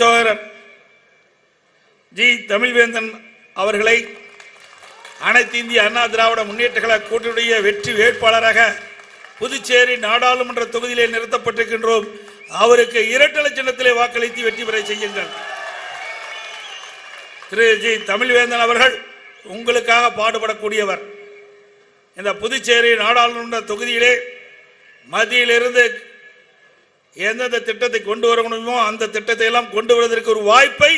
சகோதரர் ஜி தமிழ்வேந்தன் அவர்களை அனைத்து இந்திய அண்ணா திராவிட முன்னேற்ற கழக கூட்டணியுடைய வெற்றி வேட்பாளராக புதுச்சேரி நாடாளுமன்ற தொகுதியிலே நிறுத்தப்பட்டிருக்கின்றோம். அவருக்கு இரட்டலை சின்னத்திலே வாக்களித்து வெற்றி பெற செய்யுங்கள். திரு ஜி தமிழ்வேந்தன் அவர்கள் உங்களுக்காக பாடுபடக்கூடியவர். இந்த புதுச்சேரி நாடாளுமன்ற தொகுதியிலே மத்தியிலிருந்து எந்தெந்த திட்டத்தை கொண்டு வரணுமோ அந்த திட்டத்தை எல்லாம் கொண்டு வருவதற்கு ஒரு வாய்ப்பை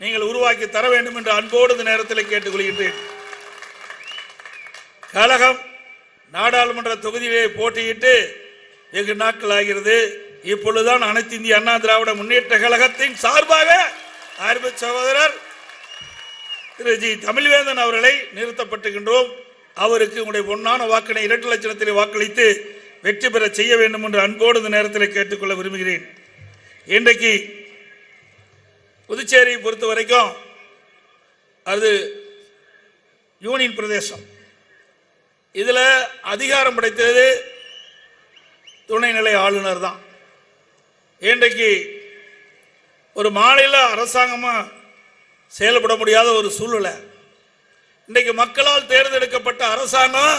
நீங்கள் உருவாக்கி தர வேண்டும் என்று அன்போடு இந்த நேரத்தில் கேட்டுக்கொள்கின்றேன். கழகம் நாடாளுமன்ற தொகுதியிலே போட்டியிட்டு வெகு நாட்கள் ஆகிறது இப்பொழுதுதான் அனைத்து இந்திய அண்ணா திராவிட முன்னேற்ற கழகத்தின் சார்பாக அருமை சகோதரர் திரு ஜி தமிழ்வேந்தன் அவர்களை நிறுத்தப்பட்டுகின்றோம். அவருக்கு உங்களுடைய பொன்னான வாக்கினை இரண்டு லட்சணத்திலே வாக்களித்து வெற்றி பெற செய்ய வேண்டும் என்று அன்போடு இந்த நேரத்தில் கேட்டுக்கொள்ள விரும்புகிறேன். இன்றைக்கு புதுச்சேரியை பொறுத்த வரைக்கும் அது யூனியன் பிரதேசம். இதில் அதிகாரம் படைத்தது துணைநிலை ஆளுநர் தான். இன்றைக்கு ஒரு மாநில அரசாங்கமாக செயல்பட முடியாத ஒரு சூழ்நிலை. இன்றைக்கு மக்களால் தேர்ந்தெடுக்கப்பட்ட அரசாங்கம்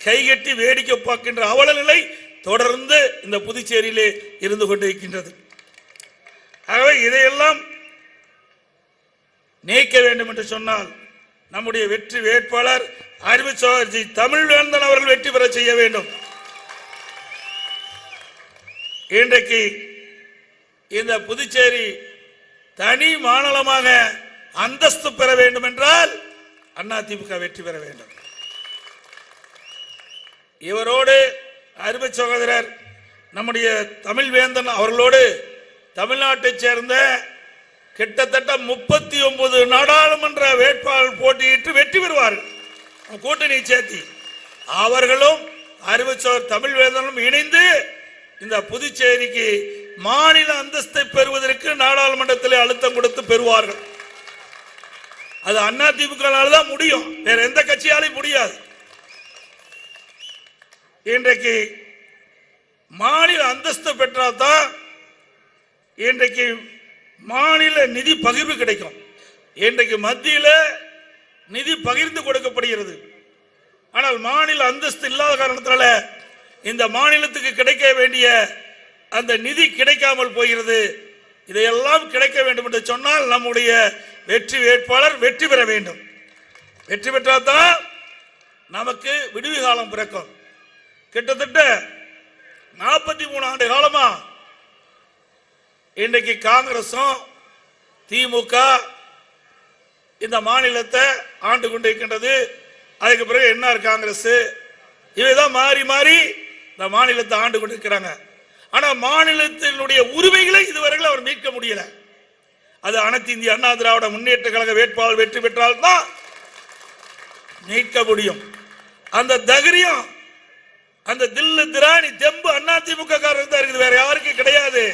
கைகட்டி வேடிக்கை பார்க்கின்ற அவல நிலை தொடர்ந்து இந்த புதுச்சேரியிலே இருந்து கொண்டிருக்கின்றது. ஆகவே இதையெல்லாம் நீக்க வேண்டும் என்று சொன்னால் நம்முடைய வெற்றி வேட்பாளர் அறிவு சோழர்ஜி தமிழ்வேந்தன் அவர்கள் வெற்றி பெற செய்ய வேண்டும். இன்றைக்கு இந்த புதுச்சேரி தனி மாநிலமாக அந்தஸ்து பெற வேண்டும் என்றால் அதிமுக வெற்றி பெற வேண்டும். இவரோடு அருமை சகோதரர் நம்முடைய தமிழ் வேந்தன் அவர்களோடு தமிழ்நாட்டைச் சேர்ந்த கிட்டத்தட்ட முப்பத்தி ஒன்பது நாடாளுமன்ற வேட்பாளர் போட்டியிட்டு வெற்றி பெறுவார்கள். கூட்டணி சேர்த்தி. அவர்களும் அறிவுச்சோர் தமிழ் வேந்தனும் இணைந்து இந்த புதுச்சேரிக்கு மாநில அந்தஸ்தை பெறுவதற்கு நாடாளுமன்றத்தில் அழுத்தம் கொடுத்து பெறுவார்கள். அது அண்ணா தான் முடியும். வேற எந்த கட்சியாலையும் முடியாது. இன்றைக்கு மாநில அந்தஸ்து பெற்றால்தான் இன்றைக்கு மாநில நிதி பகிர்வு கிடைக்கும். இன்றைக்கு மத்தியில் நிதி பகிர்ந்து கொடுக்கப்படுகிறது. ஆனால் மாநில அந்தஸ்து இல்லாத காரணத்தினால இந்த மாநிலத்துக்கு கிடைக்க வேண்டிய அந்த நிதி கிடைக்காமல் போகிறது. இதையெல்லாம் கிடைக்க வேண்டும் என்று சொன்னால் நம்முடைய வெற்றி வேட்பாளர் வெற்றி பெற வேண்டும். வெற்றி பெற்றால்தான் நமக்கு விடுவி காலம் பிறக்கும். கிட்டத்தட்ட நாற்பத்தி மூணு ஆண்டு காலமா இன்றைக்கு காங்கிரசும் திமுக இந்த மாநிலத்தை ஆண்டு கொண்டிருக்கின்றது. அதுக்கு பிறகு என்ஆர் காங்கிரஸ் இவைதான் மாறி மாறி இந்த மாநிலத்தை ஆண்டு கொண்டிருக்கிறாங்க. ஆனா மாநிலத்தினுடைய உரிமைகளை இதுவரையில் அவர் மீட்க முடியல. அது அனைத்து இந்திய அண்ணா திராவிட முன்னேற்ற கழக வேட்பாளர் வெற்றி பெற்றால் தான் மீட்க முடியும். அந்த தைரியம் அந்த தில்லு திராணி தெம்பு அண்ணா திமுக காரர் தான் இருக்குது. வேற யாருக்கும் கிடையாது.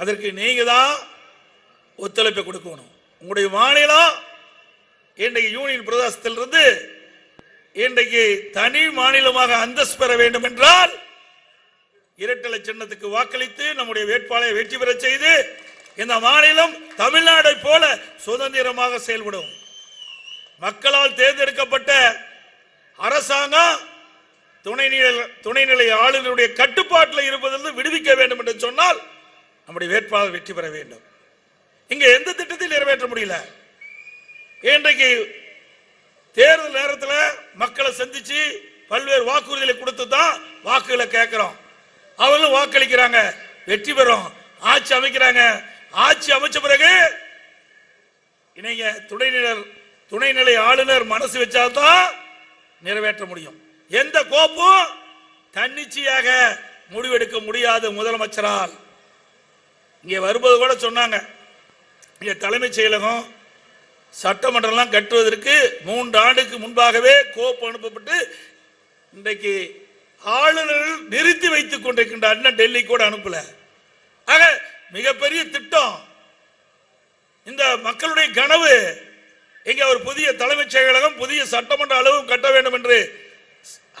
அதற்கு நீங்க தான் ஒத்துழைப்பை கொடுக்கணும். உங்களுடைய மாநிலம் இன்றைக்கு யூனியன் பிரதேசத்திலிருந்து இன்றைக்கு தனி மாநிலமாக அந்தஸ்து பெற வேண்டும் என்றால் இரட்டலை சின்னத்துக்கு வாக்களித்து நம்முடைய வேட்பாளரை வெற்றி பெற செய்து இந்த மாநிலம் தமிழ்நாடை போல சுதந்திரமாக செயல்படும். மக்களால் தேர்ந்தெடுக்கப்பட்ட அரசாங்கம் துணைநிலை துணைநிலை ஆளுநருடைய கட்டுப்பாட்டில் இருப்பதிலிருந்து விடுவிக்க வேண்டும் என்று சொன்னால் நம்முடைய வேட்பாளர் வெற்றி பெற வேண்டும். இங்க எந்த திட்டத்தையும் நிறைவேற்ற முடியல. இன்றைக்கு தேர்தல் நேரத்தில் மக்களை சந்திச்சு பல்வேறு வாக்குறுதிகளை கொடுத்து தான் வாக்குகளை கேட்கிறோம். அவங்களும் வாக்களிக்கிறாங்க. வெற்றி பெறும். ஆட்சி அமைக்கிறாங்க. ஆட்சி அமைச்ச பிறகு இணைய துணைநிலை துணைநிலை ஆளுநர் மனசு வச்சால்தான் நிறைவேற்ற முடியும். எந்த கோப்பும் தன்னிச்சையாக முடிவெடுக்க முடியாது முதலமைச்சரால். இங்கே வரும்போது கூட சொன்னாங்க இங்கே தலைமைச் செயலகம் சட்டமன்றம்லாம் கட்டுவதற்கு மூன்று ஆண்டுக்கு முன்பாகவே கோப்பு அனுப்பப்பட்டு இன்றைக்கு ஆளுநர்கள் நிறுத்தி வைத்துக் கொண்டிருக்கின்ற அண்ணன் டெல்லி கூட அனுப்பல. ஆக மிகப்பெரிய திட்டம். இந்த மக்களுடைய கனவு இங்க ஒரு புதிய தலைமைச் செயலகம் புதிய சட்டமன்ற அளவும் கட்ட வேண்டும் என்று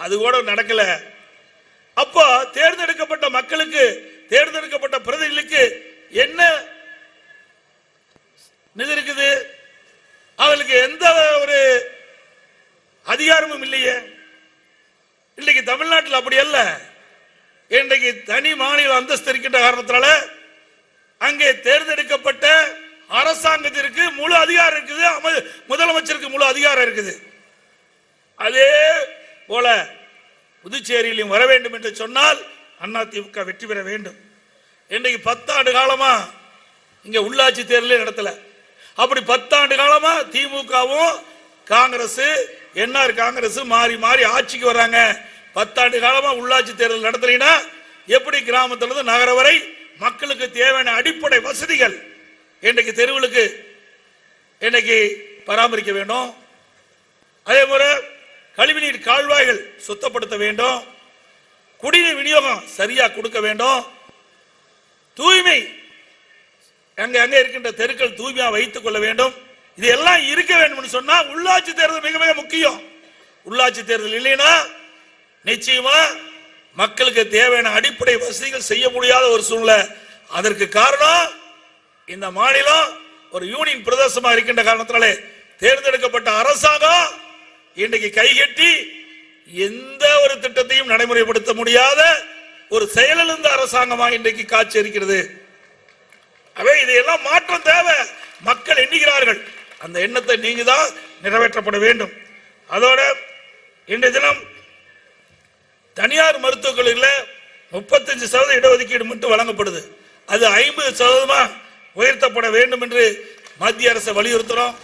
அது கூட நடக்கல. அப்போ தேர்ந்தெடுக்கப்பட்ட மக்களுக்கு தேர்ந்தெடுக்கப்பட்ட பிரதிநிதிகளுக்கு என்ன நிதி இருக்குது? அவர்களுக்கு எந்த ஒரு அதிகாரமும் இல்லையே. இன்னைக்கு தமிழ்நாட்டில் அப்படி அல்ல. இன்றைக்கு தனி மாநில அந்தஸ்து இருக்கின்ற காரணத்தினால அங்கே தேர்ந்தெடுக்கப்பட்ட அரசாங்கத்திற்கு முழு அதிகாரம் இருக்குது. முதலமைச்சருக்கு முழு அதிகாரம் இருக்குது. அதே போல புதுச்சேரியிலும் வர வேண்டும் என்று சொன்னால் அதிமுக வெற்றி பெற வேண்டும். இன்றைக்கு பத்தாண்டு காலமா இங்க உள்ளாட்சி தேர்தலே நடத்தல. அப்படி பத்தாண்டு காலமா திமுகவும் காங்கிரஸ் என்ஆர் காங்கிரஸ் மாறி மாறி ஆட்சிக்கு வராங்க. பத்தாண்டு காலமா உள்ளாட்சி தேர்தல் நடத்தலைன்னா எப்படி கிராமத்திலிருந்து நகர வரை மக்களுக்கு தேவையான அடிப்படை வசதிகள் இன்றைக்கு தெருவுகளுக்கு இன்னைக்கு பராமரிக்க வேண்டும்? அதே போல கழிவுநீர் கால்வாய்கள் சுத்தப்படுத்த வேண்டும். குடிநீர் விநியோகம் சரியா கொடுக்க வேண்டும். தூய்மை அங்க அங்க இருக்கின்ற தெருக்கள் தூய்மையா வைத்துக் கொள்ள வேண்டும். இது எல்லாம் இருக்க வேண்டும் சொன்னா உள்ளாட்சி தேர்தல் மிக மிக முக்கியம். உள்ளாட்சி தேர்தல் இல்லைன்னா நிச்சயமா மக்களுக்கு தேவையான அடிப்படை வசதிகள் செய்ய முடியாத ஒரு சூழ்நிலை. அதற்கு காரணம் இந்த மாநிலம் ஒரு யூனியன் பிரதேசமா இருக்கின்ற காரணத்தினாலே தேர்ந்தெடுக்கப்பட்ட அரசாங்கம் இன்றைக்கு கைகட்டி எந்த ஒரு திட்டத்தையும் நடைமுறைப்படுத்த முடியாத ஒரு செயலிழந்த அரசாங்கமாக இன்றைக்கு காட்சி இருக்கிறது அவை இதையெல்லாம் மாற்றம் தேவை. மக்கள் எண்ணுகிறார்கள். அந்த எண்ணத்தை நீங்க தான் நிறைவேற்றப்பட வேண்டும். அதோட இன்றைய தினம் தனியார் மருத்துவக் கல்லூரியில் முப்பத்தஞ்சு சதவீத இடஒதுக்கீடு மட்டும் வழங்கப்படுது. அது ஐம்பது சதவீதமா உயர்த்தப்பட வேண்டும் என்று மத்திய அரசை வலியுறுத்துறோம்.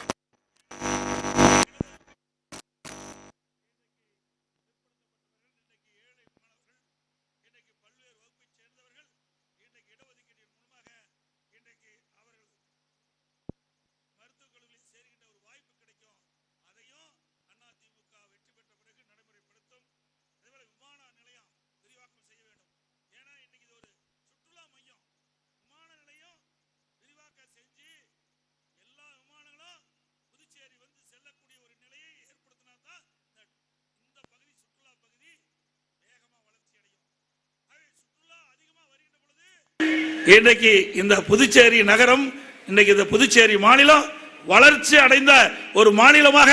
இன்றைக்கு இந்த புதுச்சேரி நகரம் இன்றைக்கு இந்த புதுச்சேரி மாநிலம் வளர்ச்சி அடைந்த ஒரு மாநிலமாக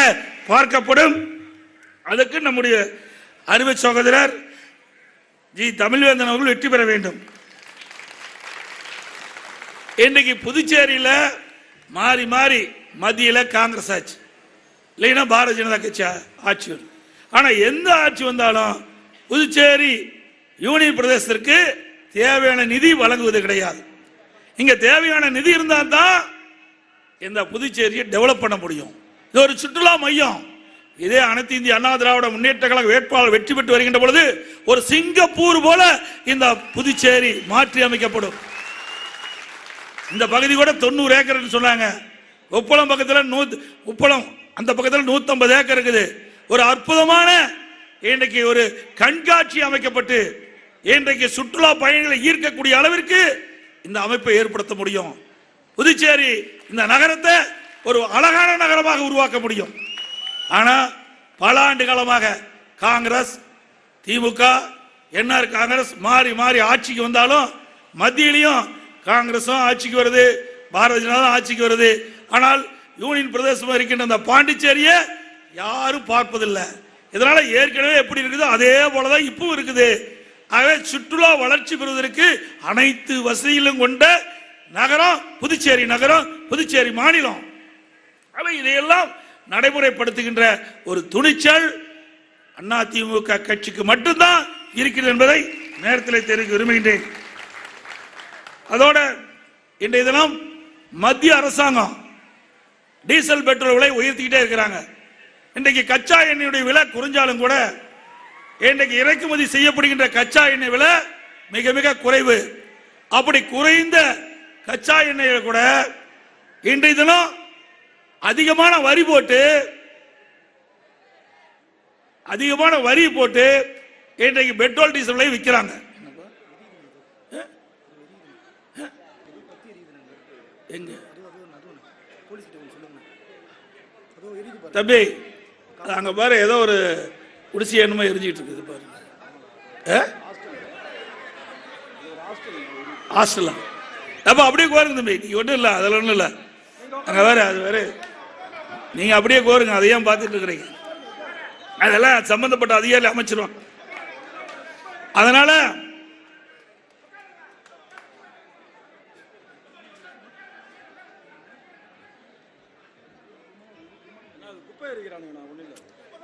பார்க்கப்படும். அதுக்கு நம்முடைய அருமை சகோதரர் ஜி தமிழ்வேந்தன் அவர்கள் வெற்றி பெற வேண்டும். இன்றைக்கு புதுச்சேரியில் மாறி மாறி மத்தியில் காங்கிரஸ் ஆட்சி இல்லைன்னா பாரதிய ஜனதா கட்சி ஆட்சி வரும். ஆனால் எந்த ஆட்சி வந்தாலும் புதுச்சேரி யூனியன் பிரதேசத்திற்கு தேவையான நிதி வழங்குவது கிடையாது. இங்க தேவையான நிதி இருந்தால் தான் இந்த புதுச்சேரியை டெவலப் பண்ண முடியும். இது ஒரு சுற்றுலா மையம். இதே அனைத்து இந்திய அண்ணா திராவிட முன்னேற்ற கழக வேட்பாளர் வெற்றி பெற்று வருகின்ற பொழுது ஒரு சிங்கப்பூர் போல இந்த புதுச்சேரி மாற்றி அமைக்கப்படும். இந்த பகுதி கூட தொண்ணூறு ஏக்கர்னு சொன்னாங்க. உப்பளம் பக்கத்தில் நூத் உப்பளம் அந்த பக்கத்தில் நூற்றம்பது ஏக்கர் இருக்குது. ஒரு அற்புதமான இன்றைக்கு ஒரு கண்காட்சி அமைக்கப்பட்டு இன்றைக்கு சுற்றுலா பயணிகளை ஈர்க்கக்கூடிய அளவிற்கு இந்த அமைப்பை ஏற்படுத்த முடியும். புதுச்சேரி இந்த நகரத்தை ஒரு அழகான நகரமாக உருவாக்க முடியும். ஆனா பல ஆண்டு காலமாக காங்கிரஸ் திமுக என்ஆர் காங்கிரஸ் மாறி மாறி ஆட்சிக்கு வந்தாலும் மத்தியிலையும் காங்கிரஸும் ஆட்சிக்கு வருது பாரதிய ஜனதா ஆட்சிக்கு வருது. ஆனால் யூனியன் பிரதேசமாக இருக்கின்ற அந்த பாண்டிச்சேரியை யாரும் பார்ப்பதில்லை. இதனால ஏற்கனவே எப்படி இருக்குதோ அதே போலதான் இப்பவும் இருக்குது. ஆகவே சுற்றுலா வளர்ச்சி பெறுவதற்கு அனைத்து வசதிகளும் கொண்ட நகரம் புதுச்சேரி நகரம் புதுச்சேரி மாநிலம். ஆக இதையெல்லாம் நடைமுறைப்படுத்துகின்ற ஒரு துணிச்சல் அதிமுக கட்சிக்கு மட்டும்தான் இருக்கிறது என்பதை நேரத்தில் தெரிவிக்க விரும்புகின்றேன். அதோட இன்றைய தினம் மத்திய அரசாங்கம் டீசல் பெட்ரோல் விலை உயர்த்திக்கிட்டே இருக்கிறாங்க. இன்றைக்கு கச்சா எண்ணெயுடைய விலை குறைஞ்சாலும் கூட இன்றைக்கு இறக்குமதி செய்யப்படுகின்ற கச்சா எண்ணெய் விலை மிக மிக குறைவு. அப்படி குறைந்த கச்சா எண்ணெயை கூட இன்றைய தினம் அதிகமான வரி போட்டு அதிகமான வரி போட்டு இன்றைக்கு பெட்ரோல் டீசல் விலை விற்கிறாங்க. எங்க? தம்பி அங்க பாரு ஏதோ ஒரு குடிசை என்னமோ எரிஞ்சிட்டு இருக்குது பாருங்க. ஆ? ஹாஸ்டல்ல அப்ப அப்படியே கோருங்க தம்பி. நீங்க ஒன்றும் இல்லை அதில் ஒன்றும் இல்லை. அங்கே வேற அது வேற. நீங்க அப்படியே கோருங்க அதையும் பார்த்துட்டு இருக்கிறீங்க. அதெல்லாம் சம்பந்தப்பட்ட அதிகாரி அமைச்சிருவான். அதனால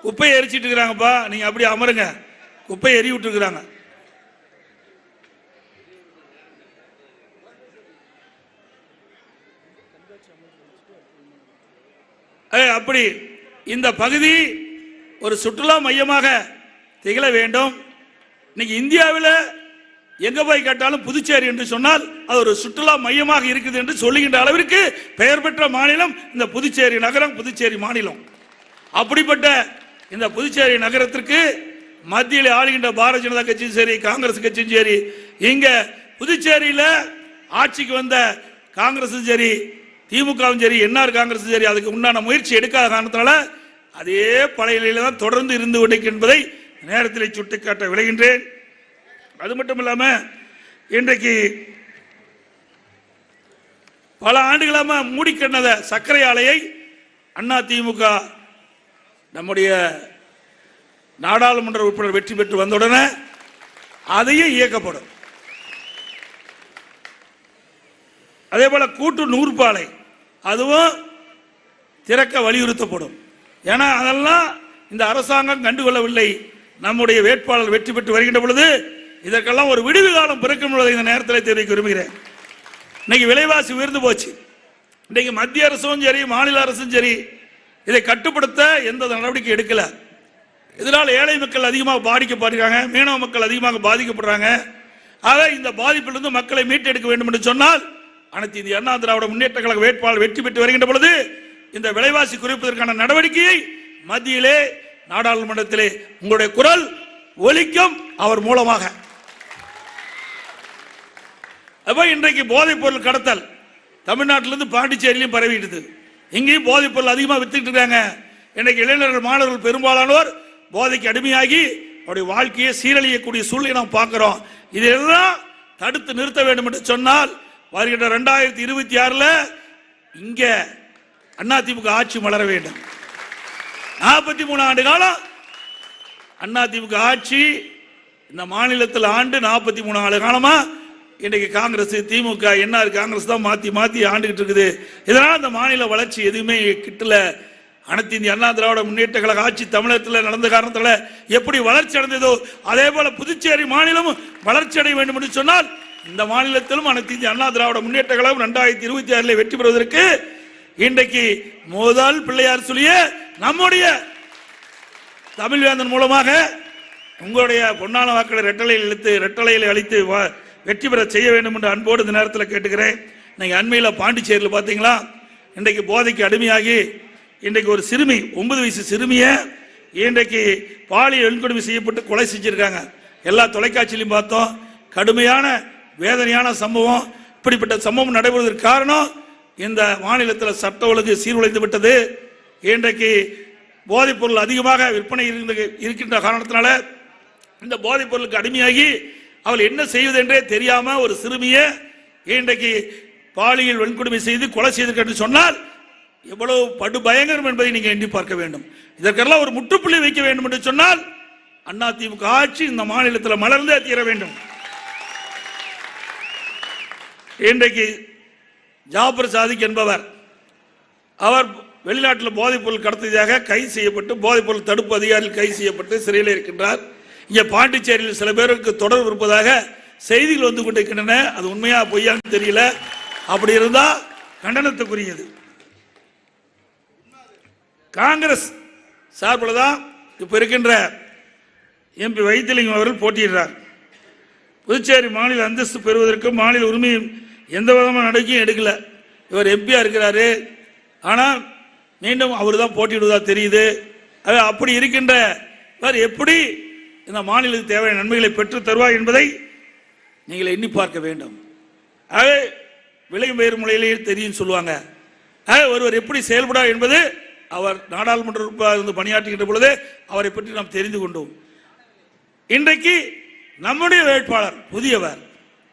குப்பையை எரிச்சிட்டு இருக்கிறாங்கப்பா. நீங்க அப்படி அமருங்க. குப்பையை எரி விட்டுருக்குறாங்க. ஏய், அப்படி. இந்த பகுதி ஒரு சுற்றுலா மையமாக திகழ வேண்டும். இன்னைக்கு இந்தியாவில் எங்க போய் கேட்டாலும் புதுச்சேரி என்று சொன்னால் அது ஒரு சுற்றுலா மையமாக இருக்குது என்று சொல்லுகின்ற அளவிற்கு பெயர் பெற்ற மாநிலம் இந்த புதுச்சேரி நகரம் புதுச்சேரி மாநிலம். அப்படிப்பட்ட இந்த புதுச்சேரி நகரத்திற்கு மத்தியில் ஆளுகின்ற பாரதிய ஜனதா கட்சியும் சரி காங்கிரஸ் கட்சியும் சரி இங்க புதுச்சேரியில ஆட்சிக்கு வந்த காங்கிரஸும் சரி திமுகவும் சரி என்ஆர் காங்கிரஸும் சரி அதுக்கு உண்டான முயற்சி எடுக்காத காரணத்தினால அதே பழைய நிலையில தான் தொடர்ந்து இருந்து கொண்டிருக்கு என்பதை நேரத்தில் சுட்டிக்காட்ட விளைகின்றேன் அது மட்டும் இல்லாம இன்றைக்கு பல ஆண்டுகளாம மூடிக்கிடந்த சர்க்கரை ஆலையை அண்ணா திமுக நம்முடைய நாடாளுமன்ற உறுப்பினர் வெற்றி பெற்று வந்தவுடனே அதையும் இயக்கப்படும். அதே போல கூட்டு நூற்பாலை அதுவும் திறக்க வலியுறுத்தப்படும். ஏன்னா அதெல்லாம் இந்த அரசாங்கம் கண்டுகொள்ளவில்லை. நம்முடைய வேட்பாளர் வெற்றி பெற்று வருகின்ற பொழுது இதற்கெல்லாம் ஒரு விடுவு காலம் பிறக்கும் என்பதை இந்த நேரத்தில் தெரிவிக்க விரும்புகிறேன். இன்னைக்கு விலைவாசி உயர்ந்து போச்சு. இன்னைக்கு மத்திய அரசும் சரி மாநில அரசும் சரி இதை கட்டுப்படுத்த எந்த நடவடிக்கை எடுக்கல. இதனால் ஏழை மக்கள் அதிகமாக பாதிக்கப்படுறாங்க மீனவ மக்கள் அதிகமாக பாதிக்கப்படுறாங்க. ஆக இந்த பாதிப்பிலிருந்து மக்களை மீட்டெடுக்க வேண்டும் என்று சொன்னால் அனைத்து இந்திய அண்ணா திராவிட முன்னேற்ற கழக வேட்பாளர் வெற்றி பெற்று வருகின்ற பொழுது இந்த விலைவாசி குறைப்பதற்கான நடவடிக்கையை மத்தியிலே நாடாளுமன்றத்திலே உங்களுடைய குரல் ஒலிக்கும் அவர் மூலமாக. அப்ப இன்றைக்கு போதைப் பொருள் கடத்தல் தமிழ்நாட்டிலிருந்து பாண்டிச்சேரியிலும் பரவிடுது இங்கேயும் போதைப் பொருள் அதிகமாக வித்துக்கிட்டு இருக்காங்க. இன்னைக்கு இளைஞர்கள் மாணவர்கள் பெரும்பாலானோர் போதைக்கு அடிமையாகி அவருடைய வாழ்க்கையை சீரழியக்கூடிய சூழ்நிலை நாம் பார்க்கிறோம். இதெல்லாம் தடுத்து நிறுத்த வேண்டும் என்று சொன்னால் வருகின்ற ரெண்டாயிரத்தி இருபத்தி ஆறில் இங்கே அதிமுக ஆட்சி மலர வேண்டும். நாற்பத்தி மூணு ஆண்டு காலம் அதிமுக ஆட்சி இந்த மாநிலத்தில் ஆண்டு நாற்பத்தி மூணு ஆண்டு காலமாக இன்னைக்கு காங்கிரஸ் திமுக என்ஆர் காங்கிரஸ் தான் மாத்தி மாத்தி ஆண்டுகிட்டு இருக்குது. இதனால இந்த மாநில வளர்ச்சி எதுவுமே கிட்டல. அனைத்து இந்திய அண்ணா திராவிட முன்னேற்ற கழக ஆட்சி தமிழகத்தில் நடந்த காரணத்தில் எப்படி வளர்ச்சி அடைந்ததோ அதே போல புதுச்சேரி மாநிலமும் வளர்ச்சி அடைய வேண்டும் என்று சொன்னால் இந்த மாநிலத்திலும் அனைத்து இந்திய அண்ணா திராவிட முன்னேற்ற கழகம் ரெண்டாயிரத்தி இருபத்தி ஆறில் வெற்றி பெறுவதற்கு இன்றைக்கு முதல் பிள்ளையார் சொல்லிய நம்முடைய தமிழ்வேந்தன் மூலமாக உங்களுடைய பொன்னான வாக்களை ரெட்டலையில் இழுத்து ரெட்டலையில் அழித்து வா- வெற்றி பெற செய்ய வேண்டும் என்று அன்போடு இந்த நேரத்தில் கேட்டுக்கிறேன். நீங்கள் அண்மையில் பாண்டிச்சேரியில் பார்த்தீங்களா இன்றைக்கு போதைக்கு அடிமையாகி இன்றைக்கு ஒரு சிறுமி ஒன்பது வயசு சிறுமியை இன்றைக்கு பாலியல் வன்கொடுமை செய்யப்பட்டு கொலை செஞ்சிருக்காங்க. எல்லா தொலைக்காட்சியிலையும் பார்த்தோம். கடுமையான வேதனையான சம்பவம். இப்படிப்பட்ட சம்பவம் நடைபெறுவதற்கு காரணம் இந்த மாநிலத்தில் சட்ட ஒழுங்கு சீர்குலைந்து விட்டது. இன்றைக்கு போதைப் பொருள் அதிகமாக விற்பனை இருக்கின்ற காரணத்தினால இந்த போதைப் பொருளுக்கு அடிமையாகி அவள் என்ன செய்வது என்றே தெரியாம ஒரு சிறுமியை இன்றைக்கு பாலியல் வன்கொடுமை செய்து கொலை செய்திருக்க என்று சொன்னால் எவ்வளவு படு பயங்கரம் என்பதை நீங்க எண்ணி பார்க்க வேண்டும். இதற்கெல்லாம் ஒரு முற்றுப்புள்ளி வைக்க வேண்டும் என்று சொன்னால் அதிமுக ஆட்சி இந்த மாநிலத்தில் மலர்ந்தே தீர வேண்டும். இன்றைக்கு ஜாபர் சாதிக் என்பவர் அவர் வெளிநாட்டில் போதைப்பொருள் கடத்தியதாக கைது செய்யப்பட்டு போதைப்பொருள் தடுப்பு அதிகாரிகள் கைது செய்யப்பட்டு சிறையில் இருக்கின்றார். இங்கே பாண்டிச்சேரியில் சில பேருக்கு தொடர்பு இருப்பதாக செய்திகள் வந்து கொண்டிருக்கின்றன. அது உண்மையா பொய்யான்னு தெரியல. அப்படி இருந்தா கண்டனத்துக்குரியது. காங்கிரஸ் சார்பில் தான் இப்போ இருக்கின்ற எம்பி வைத்திலிங்கம் அவர்கள் போட்டியிடுறார். புதுச்சேரி மாநில அந்தஸ்து பெறுவதற்கு மாநில உரிமையும் எந்த விதமான நடவடிக்கையும் எடுக்கல. இவர் எம்பியா இருக்கிறாரு. ஆனால் மீண்டும் அவர் தான் போட்டியிடுவதா தெரியுது. அது அப்படி இருக்கின்ற எப்படி இந்த மாநிலத்துக்கு தேவையான நன்மைகளை பெற்று தருவார் என்பதை நீங்கள் எண்ணி பார்க்க வேண்டும். ஆக விலை வேறு முறையிலேயே தெரியும் சொல்லுவாங்க. ஒருவர் எப்படி செயல்படார் என்பது அவர் நாடாளுமன்ற இருந்து பணியாற்றுகின்ற பொழுது அவரை பற்றி நாம் தெரிந்து கொண்டோம். இன்றைக்கு நம்முடைய வேட்பாளர் புதியவர்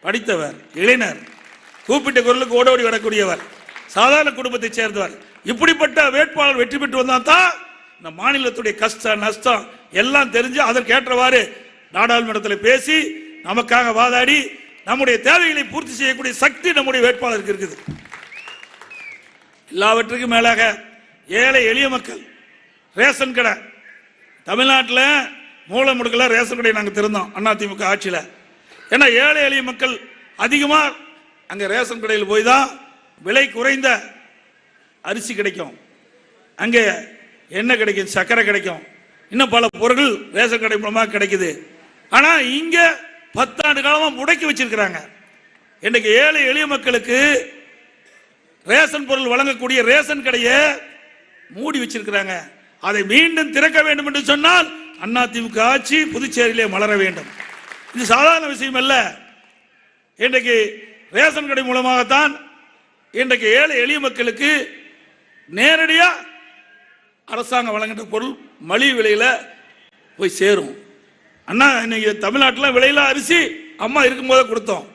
படித்தவர் இளைஞர் கூப்பிட்ட குரலுக்கு ஓடோடி வரக்கூடியவர் சாதாரண குடும்பத்தைச் சேர்ந்தவர் இப்படிப்பட்ட வேட்பாளர் வெற்றி பெற்று வந்தால் தான் இந்த மாநிலத்துடைய கஷ்டம் நஷ்டம் எல்லாம் தெரிஞ்சு அதற்கேற்றவாறு நாடாளுமன்றத்தில் பேசி நமக்காக வாதாடி நம்முடைய தேவைகளை பூர்த்தி செய்யக்கூடிய சக்தி நம்முடைய வேட்பாளருக்கு இருக்குது. எல்லாவற்றுக்கும் மேலாக ஏழை எளிய மக்கள் ரேஷன் கடை. தமிழ்நாட்டில் மூல முடுக்கல ரேஷன் கடை நாங்கள் திறந்தோம் அதிமுக ஆட்சியில். ஏன்னா ஏழை எளிய மக்கள் அதிகமாக அங்கே ரேஷன் கடையில் போய் தான் விலை குறைந்த அரிசி கிடைக்கும். அங்கே எண்ணெய் கிடைக்கும் சர்க்கரை கிடைக்கும். இன்னும் பல பொருட்கள் ரேஷன் கடை மூலமாக கிடைக்குது. ஆனால் இங்கே பத்தாண்டு காலமாக முடக்கி வச்சிருக்கிறாங்க. இன்னைக்கு ஏழை எளிய மக்களுக்கு ரேஷன் பொருள் வழங்கக்கூடிய ரேஷன் கடையை மூடி வச்சிருக்கிறாங்க. அதை மீண்டும் திறக்க வேண்டும் என்று சொன்னால் அதிமுக ஆட்சி புதுச்சேரியிலே மலர வேண்டும். இது சாதாரண விஷயம் அல்ல. இன்றைக்கு ரேஷன் கடை மூலமாகத்தான் இன்றைக்கு ஏழை எளிய மக்களுக்கு நேரடியாக அரசாங்கம் வழங்குகின்ற பொருள் மலிவு விலையில போய் சேரும். அண்ணா இன்னைக்கு தமிழ்நாட்டில் விலையில அரிசி அம்மா இருக்கும்போதே கொடுத்தோம்.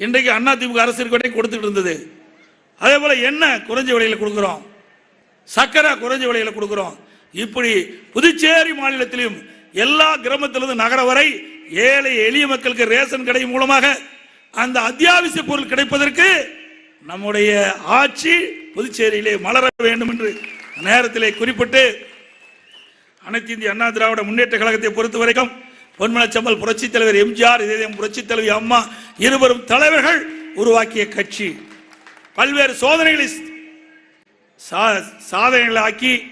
இன்றைக்கு அண்ணா திமுக அரசு இருக்க கொடுத்துட்டு இருந்தது. அதே போல எண்ணெய் குறைஞ்ச விலையில கொடுக்குறோம். சக்கரை குறைஞ்ச விலையில கொடுக்குறோம். இப்படி புதுச்சேரி மாநிலத்திலும் எல்லா கிராமத்திலிருந்து நகர வரை ஏழை எளிய மக்களுக்கு ரேஷன் கடை மூலமாக அந்த அத்தியாவசிய பொருள் கிடைப்பதற்கு நம்முடைய ஆட்சி புதுச்சேரியிலே மலர வேண்டும் என்று நேரத்திலே குறிப்பிட்டு அனைத்து இந்திய அண்ணா திராவிட முன்னேற்ற கழகத்தை பொறுத்த வரைக்கும் பொன்மனச்சம்பல் புரட்சி தலைவர் எம்ஜிஆர் இதயம் புரட்சி தலைவி அம்மா இருவரும் தலைவர்கள் உருவாக்கிய கட்சி. பல்வேறு சோதனைகளை சா- சாதனைகளை ஆக்கி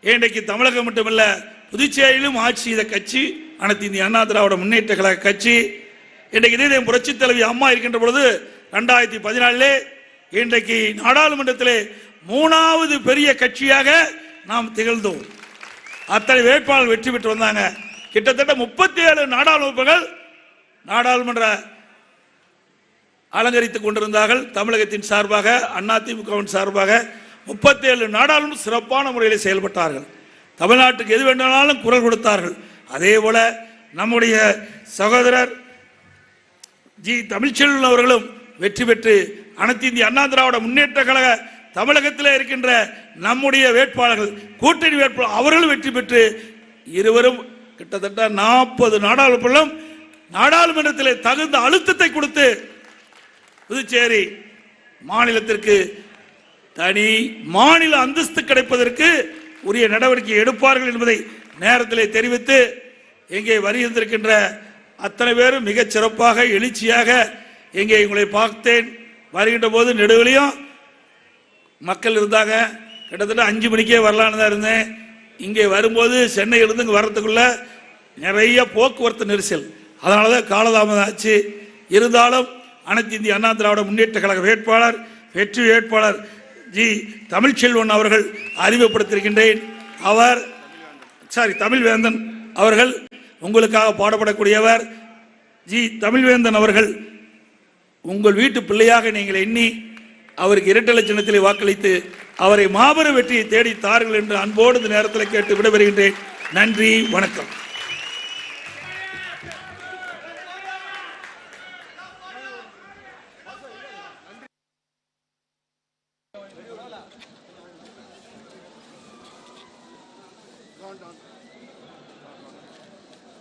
இன்றைக்கு தமிழகம் மட்டுமல்ல புதுச்சேரியிலும் ஆட்சி செய்த கட்சி அனைத்து இந்திய அண்ணா திராவிட முன்னேற்ற கழக கட்சி. இன்றைக்கு இதயம் புரட்சி தலைவி அம்மா இருக்கின்ற பொழுது ரெண்டாயிரத்தி பதினாலே இன்றைக்கு நாடாளுமன்றத்திலே மூணாவது பெரிய கட்சியாக நாம் திகழ்ந்தோம். அத்தனை வேட்பாளர் வெற்றி பெற்று வந்தாங்க. கிட்டத்தட்ட முப்பத்தி ஏழு நாடாளுமன்றங்கள் நாடாளுமன்ற அலங்கரித்துக் கொண்டிருந்தார்கள். தமிழகத்தின் சார்பாக அதிமுகவின் சார்பாக முப்பத்தி ஏழு நாடாளுமன்ற சிறப்பான முறையில் செயல்பட்டார்கள். தமிழ்நாட்டுக்கு எது வேண்டுமானாலும் குரல் கொடுத்தார்கள். அதே போல நம்முடைய சகோதரர் ஜி தமிழ்ச்செல்வன் அவர்களும் வெற்றி பெற்று அனைத்து இந்திய அண்ணா திராவிட முன்னேற்ற கழக தமிழகத்தில் இருக்கின்ற நம்முடைய வேட்பாளர்கள் கூட்டணி வேட்பாளர் அவர்களும் வெற்றி பெற்று இருவரும் கிட்டத்தட்ட நாற்பது நாடாளுமன்றம் நாடாளுமன்றத்தில் தகுந்த அழுத்தத்தை கொடுத்து புதுச்சேரி மாநிலத்திற்கு தனி மாநில அந்தஸ்து கிடைப்பதற்கு உரிய நடவடிக்கை எடுப்பார்கள் என்பதை நேரத்திலே தெரிவித்து இங்கே வருகின்றிருக்கின்ற அத்தனை பேரும் மிகச் சிறப்பாக எழுச்சியாக இங்கே உங்களை பார்த்தேன். வருகின்ற போது நெடுவிலையும் மக்கள் இருந்தாங்க. கிட்டத்தட்ட அஞ்சு மணிக்கே வரலான்னு தான் இருந்தேன். இங்கே வரும்போது சென்னையிலிருந்து இங்கே வர்றதுக்குள்ள நிறைய போக்குவரத்து நெரிசல். அதனால தான் காலதாமதம் ஆச்சு. இருந்தாலும் அனைத்து இந்திய அண்ணா திராவிட முன்னேற்ற கழக வேட்பாளர் வெற்றி வேட்பாளர் ஜி தமிழ்ச்செல்வன் அவர்கள் அறிமுகப்படுத்தியிருக்கின்றேன். அவர் சாரி தமிழ்வேந்தன் அவர்கள் உங்களுக்காக பாடப்படக்கூடியவர் ஜி தமிழ்வேந்தன் அவர்கள் உங்கள் வீட்டு பிள்ளையாக நீங்கள் எண்ணி அவருக்கு இரட்டை லட்சணத்திலே வாக்களித்து அவரை மாபெரும் வெற்றியை தேடி தாருங்கள் என்று அன்போடு இந்த நேரத்தில் கேட்டு விடைபெறுகின்றேன். நன்றி வணக்கம்.